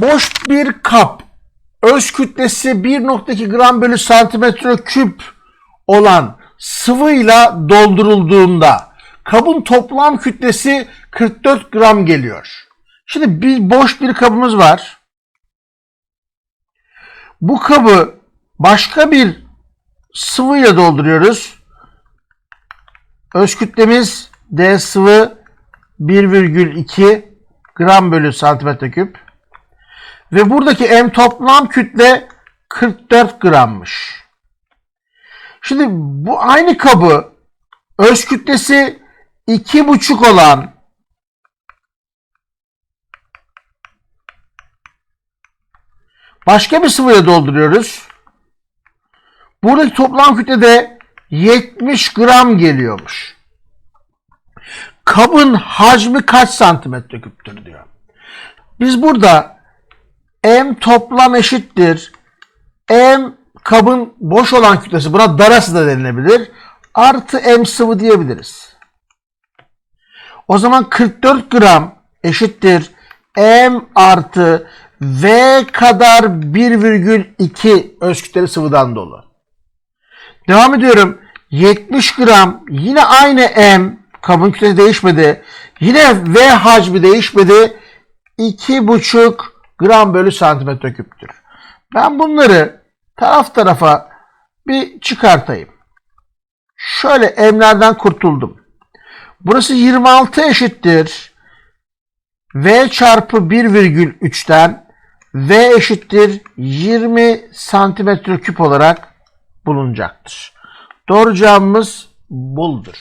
Boş bir kap öz kütlesi 1.2 gram bölü santimetre küp olan sıvıyla doldurulduğunda kabın toplam kütlesi 44 gram geliyor. Şimdi bir boş bir kabımız var. Bu kabı başka bir sıvıyla dolduruyoruz. Öz kütlemiz D sıvı 1,2 gram bölü santimetre küp. Ve buradaki M toplam kütle 44 grammış. Şimdi bu aynı kabı öz kütlesi 2,5 olan başka bir sıvıya dolduruyoruz. Buradaki toplam kütle de 70 gram geliyormuş. Kabın hacmi kaç santimetre küptür diyor. Biz burada M toplam eşittir. M kabın boş olan kütlesi buna darası da denilebilir. Artı M sıvı diyebiliriz. O zaman 44 gram eşittir. M artı V kadar 1,2 öz kütleli sıvıdan dolu. Devam ediyorum. 70 gram yine aynı M kabın kütlesi değişmedi. Yine V hacmi değişmedi. 2,5 gram bölü santimetre küptür. Ben bunları taraf tarafa bir çıkartayım. Şöyle M'lerden kurtuldum. Burası 26 eşittir. V çarpı 1,3'ten V eşittir 20 santimetre küp olarak bulunacaktır. Doğru cevabımız buldur.